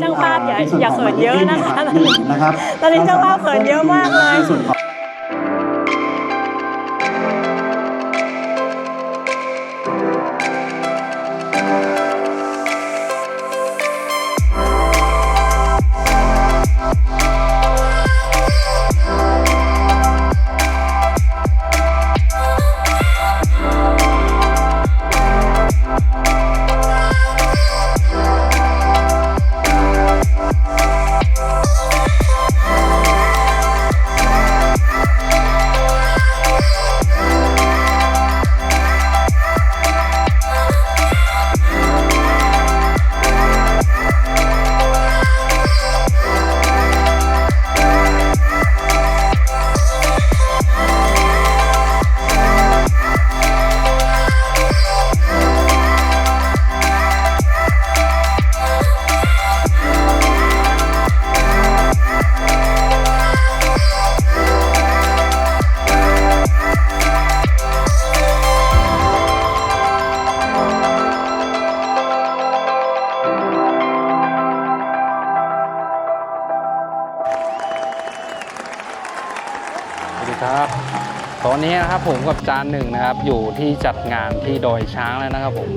ช่างภาพอย่าในส่วนอย่าของเขินเยอะนะคะ marketing นะครับตอนนี้เจ้าภาพเขินเยอะมากเลย ครับ ตอนนี้นะครับผมกับจานหนึ่งนะครับ อยู่ที่จัดงานที่ดอยช้างแล้วนะครับผม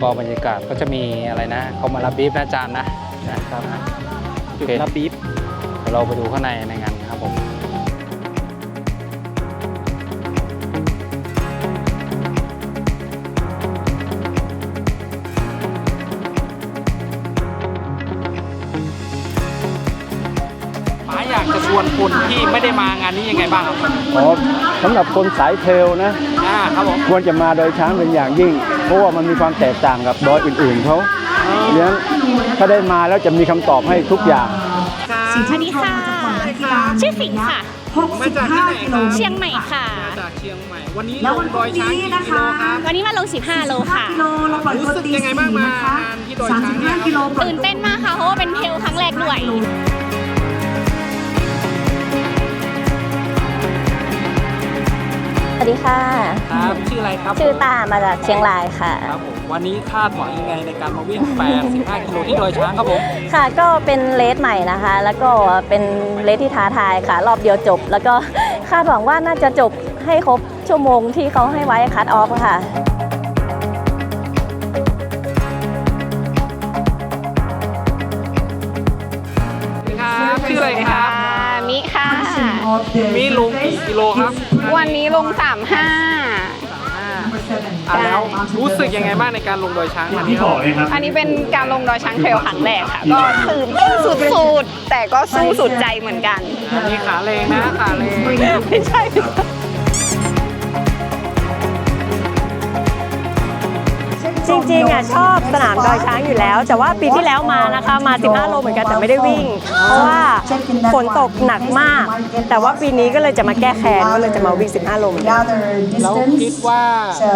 ก็บรรยากาศก็จะมีอะไรนะเขามารับบีฟนะจานนะนะครับจุดรับบีฟเดี๋ยวเราไปดูข้างในในงาน ไม่ได้มางานนี้ยังไงบ้างครับอ๋อสำหรับคนสายเทรลนะอ่าครับผมควรจะมาโดอยช้างเป็นอย่างยิ่ง เพราะว่ามันมีความแตกต่างกับดอยอื่นๆเขาเลี้ยงถ้าได้มาแล้วจะมีคำตอบให้ทุกอย่างสวัสดีค่ะชื่อสิงห์ค่ะ มาจากที่ไหนครับเชียงใหม่ค่ะ มาจากเชียงใหม่ วันนี้แล้วลวันงดอยช้างนี้กี่นะกิโลคะครับวันนี้มาลง 15 โลค่ะ กิโลเราปล่อยรู้ตัวสึกตียังไงบ้างสี่มานะคะงานที่ดอยช้างเนี่ยครับ35กิโลปล่อยตื่นเต้นมากค่ะ เพราะว่าเป็นเทรลครั้งแรกด้วย สวัสดีค่ะ ครับชื่ออะไรครับชื่อตามาจากเชียงรายค่ะ ครับผมวันนี้คาดหวังยังไงในการมาวิ่ง 85กิโลที่ดอยช้างครับผมค่ะก็เป็นเลสใหม่นะคะ แล้วก็เป็นเลสที่ท้าทายค่ะ รอบเดียวจบ แล้วก็คาดหวังว่าน่าจะจบให้ครบชั่วโมงที่เขาให้ไว้คัดออฟค่ะ มีลงกี่กิโลครับวันนี้ลง 35 อ่าแล้วรู้สึกยังไงบ้างในการลงดอยช้างวันนี้ครับอันนี้เป็นการลงดอยช้างเทรลครั้งแรกค่ะ ก็ตื่นเต้นสุดๆ แต่ก็สู้สุดใจเหมือนกันมีขาเลงนะขาเลง ไม่ใช่ จริงๆอะชอบสนามดอยช้างอยู่แล้ว แต่ว่าปีที่แล้วมานะคะ มา 15 โลเหมือนกันแต่ไม่ได้วิ่ง เพราะว่าฝนตกหนักมาก แต่ว่าปีนี้ก็เลยจะมาแก้แค้นก็เลยจะมาวิ่ง 15 โลเหมือนกัน gather แล้ว distance คิดว่า so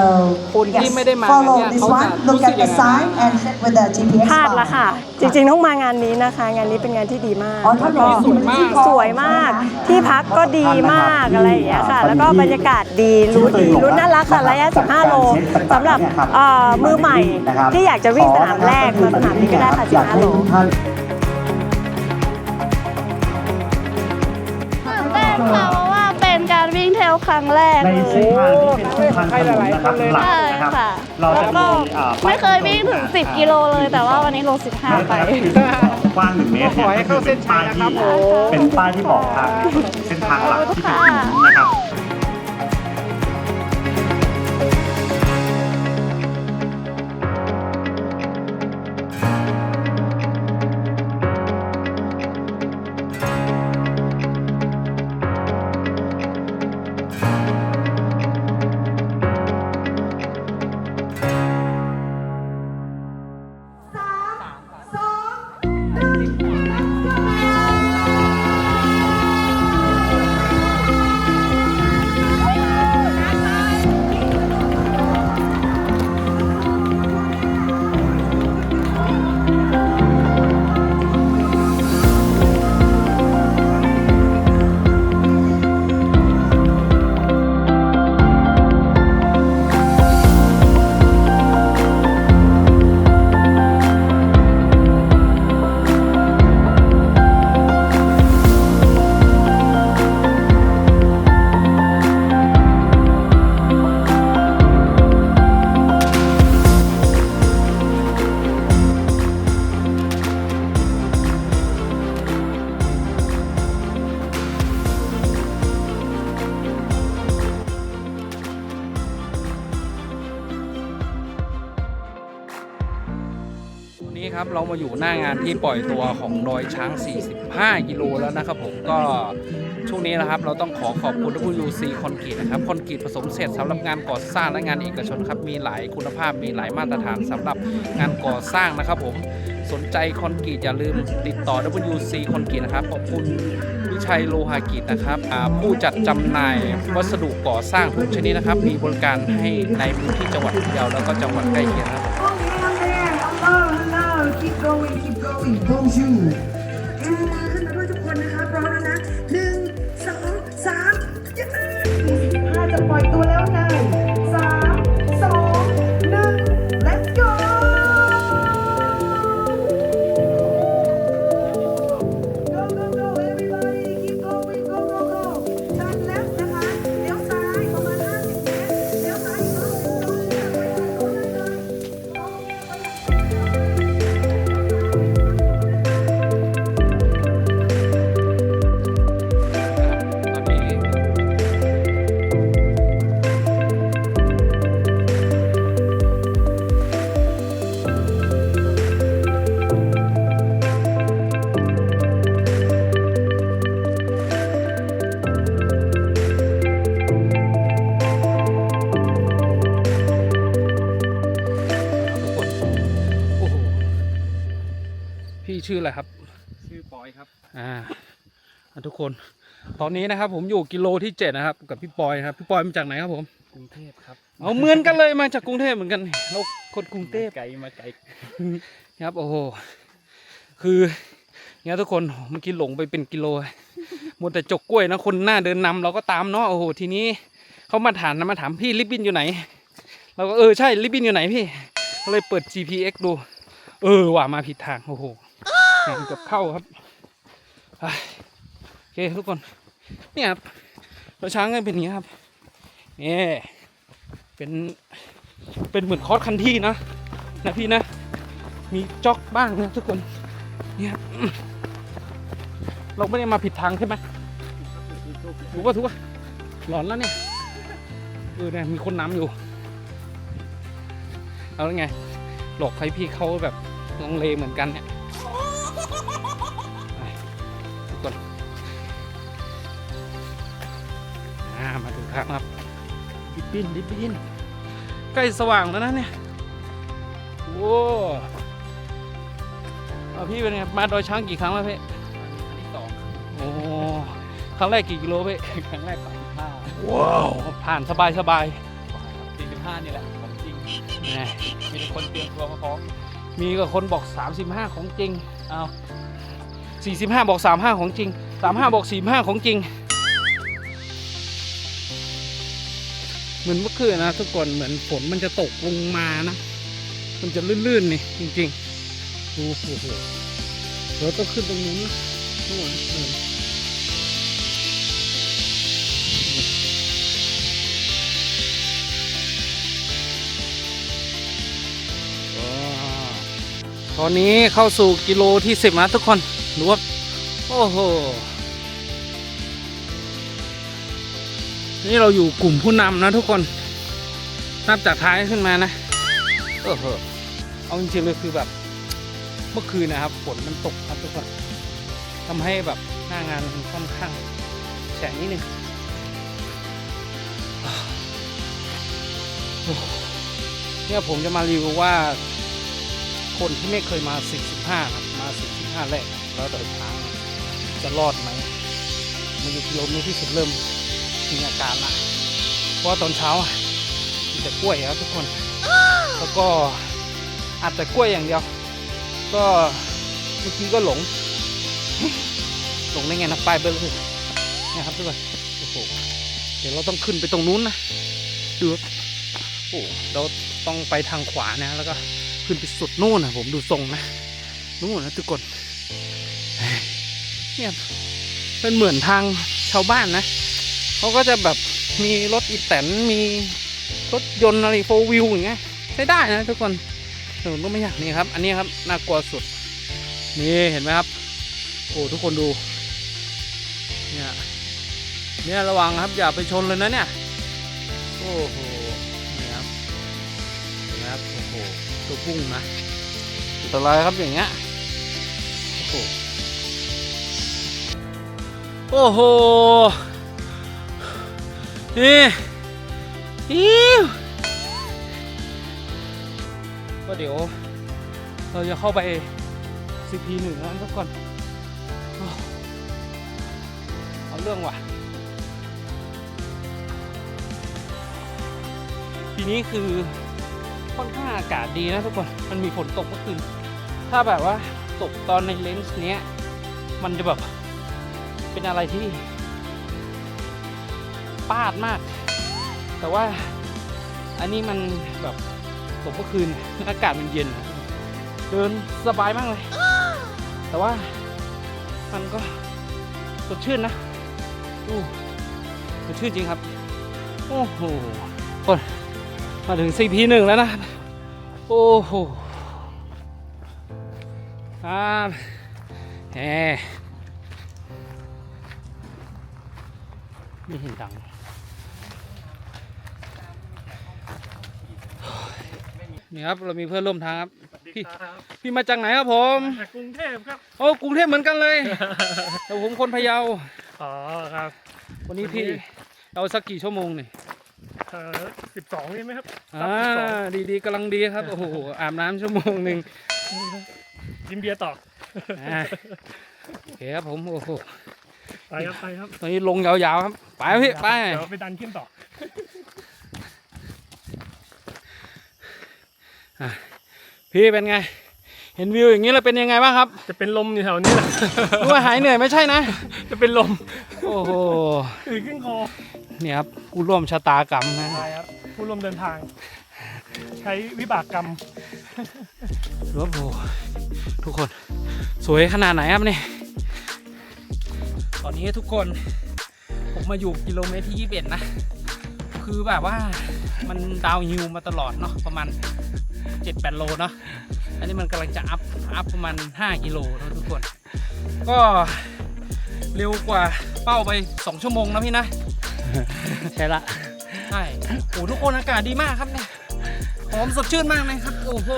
คนที่ yes ไม่ได้มา follow เนี่ย this เขาจะ one look รู้สึ at กยั the งไง sign and check with the GPS พลาด bar ละค่ะ จริงๆต้องมางานนี้นะคะ งานนี้เป็นงานที่ดีมากอ๋อถ้าแล้วก็สวยมากสวยมากที่พักก็ดีมากอะไรอย่างเงี้ยค่ะ แล้วก็บรรยากาศดีรู้ดีรู้น่ารักค่ะระยะ 15 โลสำหรับเอ่อมือใหม่ที่อยากจะวิ่งสนามแรกมาสนามนี้ก็ได้ค่ะ15โลตื่นเต้นค่ะเพราะว่าเป็นการวิ่งเทรลครั้งแรกในเลย เส้นทางที่เป็นเส้นทางถนนนะครับหลักใช่นะครับค่ะ เราแล้วจะก็มีอ่าไม่เคยวิ่งถึง 10 กิโลเลยแต่ว่าวันนี้ลง 15 ไป กว้างหนึ่งเมตรขอให้เข้าเส้นชัยนะครับผม เป็นป้ายที่บอกทางเส้นทางหลักที่เป็นถนนนะครับ ครับ เรามาอยู่หน้างานที่ปล่อยตัวของดอยช้าง 45 กิโลแล้วนะครับผมก็ช่วงนี้นะครับเราต้องขอขอบคุณ WC คอนกรีตนะครับคอนกรีตผสมเสร็จสำหรับงานก่อสร้างและงานเอกชนครับมีหลายคุณภาพมีหลายมาตรฐานสำหรับงานก่อสร้างนะครับผมสนใจคอนกรีตอย่าลืมติดต่อ WC คอนกรีตนะครับขอบคุณวิชัยโลหะกิจนะครับผู้จัดจำหน่ายวัสดุก่อสร้างทุกชนิดนะครับ มีบริการให้ในพื้นที่จังหวัดพะเยาแล้วก็จังหวัดใกล้เคียงครับ keep going, keep going, bonjour. ชื่ออะไรครับ ชื่อปอยครับ อ่าอะทุกคน ตอนนี้นะครับ ผมอยู่กิโลที่เจ็ดนะครับ กับพี่ปอยครับ พี่ปอยมาจากไหนครับผม กรุงเทพครับ เอาเหมือนกันเลยมาจากกรุงเทพเหมือนกันเราคนกรุงเทพไกลมาไกลครับโอ้โห คือเนี่ยทุกคนเมื่อกี้หลงไปเป็นกิโลมัวแต่จกกล้วยนะคนหน้าเดินนำเราก็ตามเนาะโอ้โหทีนี้เขามาถามนะมาถามพี่ลิบบินอยู่ไหน เราก็เออใช่ลิบบินอยู่ไหนพี่ก็เลยเปิด GPX ดู เออว่ามาผิดทางโอ้โห งานกับเข้าครับโอเคทุกคนเนี่ยครับเราช้างกันเป็นอย่างนี้ครับนี่เป็นเป็นเหมือนคอร์สคันที่นะนะพี่นะ มีจ็อกบ้างนะทุกคนเนี่ยครับเราไม่ได้มาผิดทางใช่ไหมถูกป่ะถูกป่ะหลอนแล้วเนี่ยเออเนี่ยมีคนน้ำอยู่ เอาแล้วไง หลอกให้พี่เขาแบบลังเลเหมือนกันเนี่ย มาดูทางครับดิบบินดิบบินใกล้สว่างแล้วนะเนี่ยโว้เอาพี่เป็นไงมาดอยช้างกี่ครั้งแล้วพี่ครั้งที่สองโอ้ครั้งแรกกี่กิโลพี่ครั้งแรกสามสิบห้าว้าวผ่านสบายสบายสี่สิบห้านี่แหละของจริงแหมมีแต่คนเตรียมตัวมาพร้อมมีกับคนบอก 35 ของจริง เอา45 บอก 35 ของจริง 35 บอก 45 ของจริง เหมือนเมื่อคืนนะทุกคนเหมือนฝนมันจะตกลงมานะ มันจะลื่นๆนี่จริงๆดูโอ้โหเดี๋ยวต้องขึ้นตรงนู้นนะนู่นเนินตอนนี้เข้าสู่กิโลที่สิบนะทุกคนดูว่าโอ้โห นี่เราอยู่กลุ่มผู้นำนะทุกคน นับจากท้ายขึ้นมานะ เออเหอเอาจริงๆเลยคือแบบ เมื่อคืนนะครับฝนมันตกครับทุกคนทำให้แบบหน้างานมันค่อนข้างแฉะนิดนึงเนี่ยผมจะมารีวิวว่า คนที่ไม่เคยมา45ครับมา45แรก แล้วเดินทางจะรอดไหมมันอยู่กิโลเมตรที่สุดเริ่ม มีอาการละเพราะว่าตอนเช้าอะมีแต่กล้วยครับทุกคน แล้วก็อัดแต่กล้วยอย่างเดียว ก็เมื่อกี้ก็หลง หลงได้ไงนะป้ายเบอร์เลยเนี่ยครับทุกคนโอ้โหเดี๋ยวเราต้องขึ้นไปตรงนู้นนะดูครับโอ้เราต้องไปทางขวานะ แล้วก็ขึ้นไปสุดนู่นนะผมดูทรงนะนู่นนะทุกคนเนี่ยเป็นเหมือนทางชาวบ้านนะ เขาก็จะแบบมีรถอีแตนมีรถยนต์อะไรโฟวิวอย่างเงี้ยใช้ได้นะทุกคนแต่ผมก็ไม่อยากนี่ครับ อันนี้ครับน่ากลัวสุด นี่เห็นไหมครับ โอ้ทุกคนดู เนี่ย เนี่ยระวังครับอย่าไปชนเลยนะเนี่ย โอ้โห นี่ครับเห็นไหมครับ โอ้โห ตัวพุ่งนะสุดตรายครับอย่างเงี้ย โอ้โห นี่อิวก็เดี๋ยว เราจะเข้าไป CP หนึ่งนั้นสักก่อน เอาเรื่องว่ะ ปีนี้คือค่อนข้างอากาศดีนะทุกคน มันมีฝนตกเมื่อคืน ถ้าแบบว่าตกตอนในเลนส์เนี้ย มันจะแบบ เป็นอะไรที่ ปาดมาก แต่ว่าอันนี้มันแบบตกเมื่อคืนอากาศมันเย็น เดินสบายมากเลย แต่ว่ามันก็สดชื่นนะอู้สดชื่นจริงครับ โอ้โหคนมาถึง CP หนึ่งแล้วนะ โอ้โหครับแหมไม่เห็นดัง นี่ครับเรามีเพื่อนร่วมทางครับพี่พี่มาจากไหนครับผมจากกรุงเทพครับโอ้กรุงเทพเหมือนกันเลยแต่ผมคนพะเยาอ๋อครับ วันนี้พี่เอาสักกี่ชั่วโมงเนี่ยเอ่อสิบสองนี่ไหมครับอ่าดีดีๆกำลังดีครับโอ้โหอาบน้ำชั่วโมงหนึ่งกินเบียร์ต่ออ่าโอเคครับผมโอ้โหไปครับไปครับตอนนี้ลงยาวๆครับไปครับพี่ไปเดี๋ยวไปดันขึ้นต่อ พี่เป็นไง เห็นวิวอย่างนี้แล้วเป็นยังไงบ้างครับ จะเป็นลมอยู่แถวนี้แหละ รู้ว่าหายเหนื่อยไม่ใช่นะ จะเป็นลมโอ้โหอืดขึ้นคอเนี่ยครับกูร่วมชะตากรรมนะใช่ครับ ผู้ร่วมเดินทาง ใช้วิบากกรรมโอ้โหทุกคน สวยขนาดไหนครับเนี่ยตอนนี้ทุกคน ผมมาอยู่กิโลเมตรที่ 21 นะ คือแบบว่ามันดาวน์ฮิลมาตลอดเนาะประมาณ 7-8โลเนาะอันนี้มันกำลังจะอัพอัพประมาณ5กิโลนะทุกคน ก็เร็วกว่าเป้าไป2ชั่วโมงนะพี่นะ ใช่ละใช่โอ้ทุกคนอากาศดีมากครับเนี่ยหอมสดชื่นมากเลยครับ โอ้โห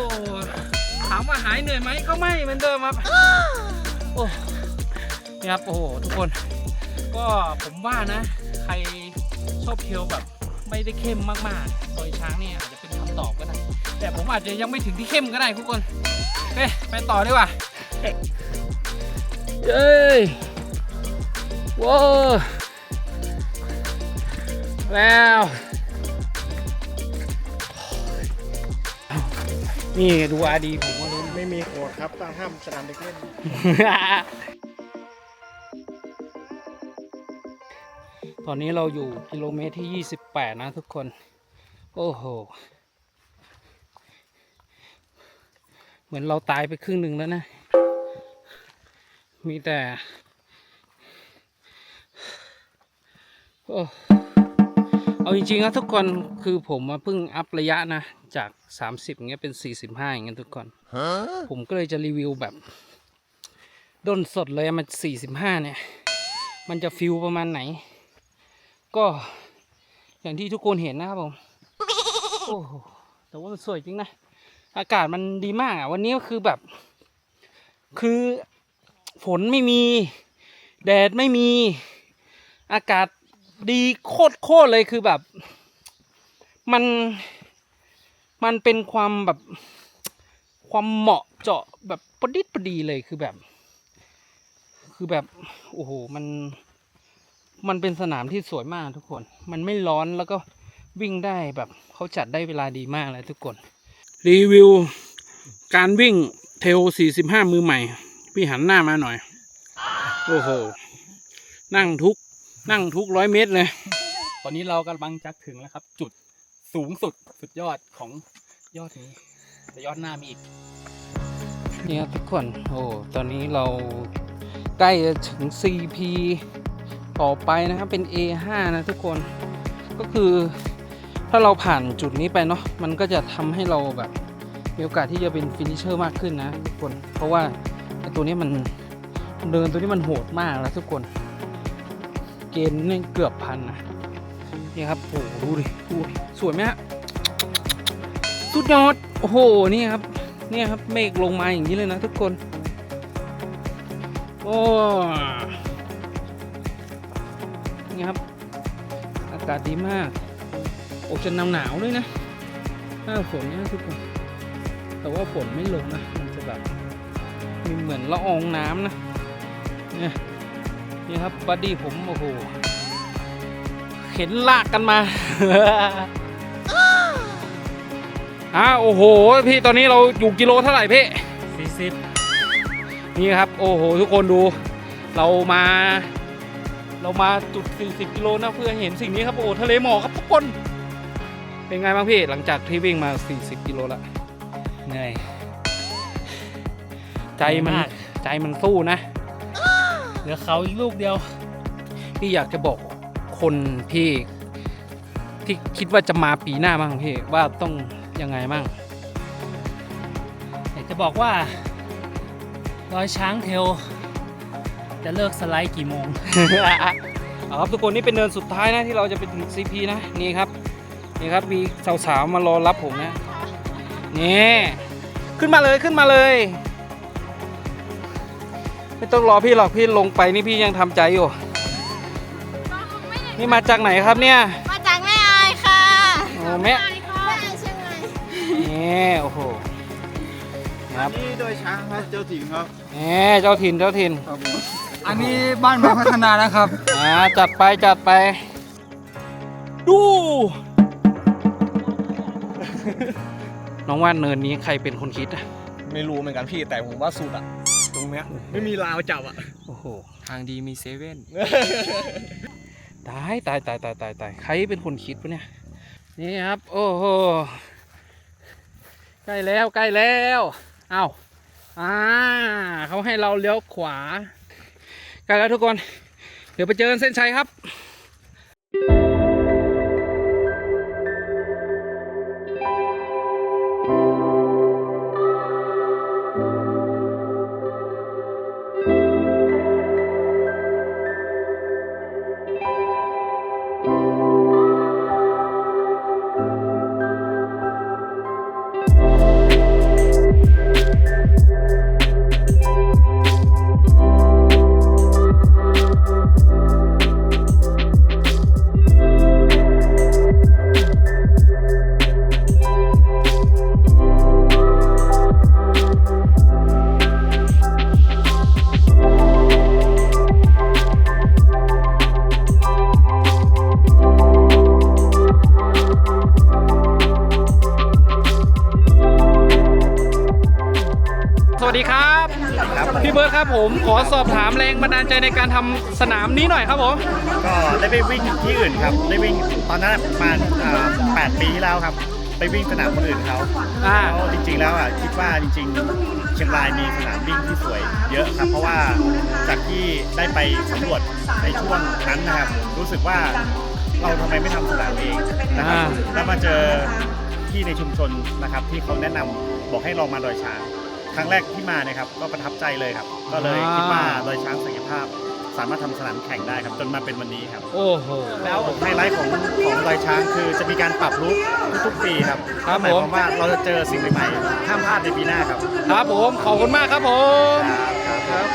ถามว่าหายเหนื่อยไหมก็ไม่เหมือนเดิมครับโอ้นี่ครับโอ้โหทุกคน ก็ผมว่านะ ใครชอบเที่ยวแบบไม่ได้เข้มมากๆโดยช้างเนี่ยอาจจะเป็นคำตอบก็ได้ แต่ผมอาจจะยังไม่ถึงที่เข้มก็ได้ทุกคนเฮ้ยไปต่อดีกว่าเย้ยว้าวแล้วนี่ดูอาดีผมก็รู้ไม่มีโกรธครับตามห้ามสนามเด็กเล่นตอนนี้เราอยู่กิโลเมตรที่ 28 นะทุกคน โอ้โห เห มือนเราตายไปครึ่งหนึ่งแล้วนะ มีแต่โอ้เอาจริงๆนะทุกคนคือผมมาเพิ่งอัพระยะนะ จาก 30อย่างเงี้ยเป็น 45อย่างเงี้ยทุกคน ผมก็เลยจะรีวิวแบบด้นสดเลยมัน45 เนี่ย มันจะฟิลประมาณไหน ก็อย่างที่ทุกคนเห็นนะครับผม โอ้แต่ว่ามันสวยจริงนะ อากาศมันดีมากอะ วันนี้ก็คือแบบ คือฝนไม่มี แดดไม่มี อากาศดีโคตรโคตรเลยคือแบบ มันมันเป็นความแบบความเหมาะเจาะแบบประดิษฐ์ประดีเลยคือแบบ คือแบบโอ้โหมันมันเป็นสนามที่สวยมากทุกคน มันไม่ร้อนแล้วก็วิ่งได้แบบเขาจัดได้เวลาดีมากเลยทุกคน รีวิว การวิ่งเทล 45 มือใหม่ พี่หันหน้ามาหน่อย โอ้โห นั่งทุก นั่งทุกร้อยเมตรเลย ตอนนี้เรากำลังจะถึงแล้วครับ จุดสูงสุดสุดยอดของยอดนี้แต่ยอดหน้ามีอีก นี่ครับทุกคน โอ้ ตอนนี้เราใกล้จะถึง CP ต่อไปนะครับ เป็น A5 นะทุกคน ก็คือ ถ้าเราผ่านจุดนี้ไปเนาะมันก็จะทำให้เราแบบมีโอกาสที่จะเป็นฟินิชเชอร์มากขึ้นนะทุกคนเพราะว่าตัวนี้มันเดินตัวนี้มันโหดมากแล้วทุกคน เกณฑ์นี่เกือบพันนะนี่ครับโอ้ดูดิดูดิสวยไหมฮะสุดยอดโอ้โหนี่ครับเนี่ยครับเมฆลงมาอย่างนี้เลยนะทุกคนโอ้นี่ครับ อากาศดีมาก โอ้จะหนาวหนาวๆด้วยนะหน้าฝนเนี่ยทุกคนแต่ว่าฝนไม่ลงนะ มันจะแบบมีเหมือนละอองน้ำนะเนี่ยนี่ครับบัดดี้ผมโอ้โหเข็นลากกันมาอ่าโอ้โห พี่ตอนนี้เราอยู่กิโลเท่าไหร่พี่สี่สิบนี่ครับ โอ้โห ทุกคนดู เรามา เรามาจุด 40 กิโลนะเพื่อเห็นสิ่งนี้ครับ โอ้โหทะเลหมอกครับทุกคน เป็นไงบ้างพี่หลังจากที่วิ่งมา 40 กิโลละเหนื่อย ใจมันมากใจมันสู้นะ เหลือเขาอีกลูกเดียว พี่อยากจะบอกคนที่ที่คิดว่าจะมาปีหน้าบ้างพี่ว่าต้องยังไงบ้างอยากจะบอกว่ารอยช้างเทล จะเลิกสไลด์กี่โมง เอาครับทุกคนนี่เป็นเนินสุดท้ายนะที่เราจะไปถึง CP นะนี่ครับ นี่ครับมีสาวๆมารอรับผมนะนี่ขึ้นมาเลยขึ้นมาเลย ไม่ต้องรอพี่หรอกพี่ลงไปนี่พี่ยังทำใจอยู่ นี่มาจากไหนครับเนี่ย มาจากแม่อายค่ะโอ้แม่แม่อายเชียงใหม่นี่โอ้โหครับนี่โดยช้างครับเจ้าถิ่นครับนี่เจ้าถิ่นเจ้าถิ่นอันนี้บ้านเมืองพัฒนานะครับอ่าจัดไปจัดไป ดู น้องว่าเนินนี้ใครเป็นคนคิดอะไม่รู้เหมือนกันพี่แต่ผมว่าสุดอะตรงเนี้ยไม่มีราวจับอะโอ้โหทางดีมีเซเว่นตายตายตายตายตายตายใครเป็นคนคิดวะเนี่ยนี่ครับ โอ้โหใกล้แล้วใกล้แล้วอ้าวอ่าเขาให้เราเลี้ยวขวาใกล้แล้วทุกคน เดี๋ยวไปเจอกันเส้นชัยครับ สวัสดีครับ พี่เบิร์ดครับผมขอสอบถามแรงบันดาลใจในการทำสนามนี้หน่อยครับผม ก็ได้ไปวิ่งที่อื่นครับ ได้วิ่งตอนนั้นประมาณอ่า8ปีที่แล้วครับ ไปวิ่งสนามคนอื่นเขาอ่า แล้วจริงๆแล้วอะคิดว่าจริงๆ เชียงรายมีสนามวิ่งที่สวยเยอะครับ เพราะว่าจากที่ได้ไปสำรวจในช่วงนั้นนะครับ รู้สึกว่าเราทำไมไม่ทำสนามเองนะครับอ่า แล้วมาเจอที่ในชุมชนนะครับที่เขาแนะนำบอกให้ลองมาดอยช้าง ครั้งแรกที่มาเนี่ยครับก็ประทับใจเลยครับ ก็เลยคิดว่าดอยช้างศักยภาพ สามารถทำสนามแข่งได้ครับจนมาเป็นวันนี้ครับ โอ้โห แล้วไฮไลท์ของของดอยช้างคือจะมีการปรับลุกทุกๆปีครับครับหมายผมความว่าเราจะเจอสิ่งใหม่ๆห้ามพลาดในปีหน้าครับ ครับผม ขอบคุณมากครับผม ครับ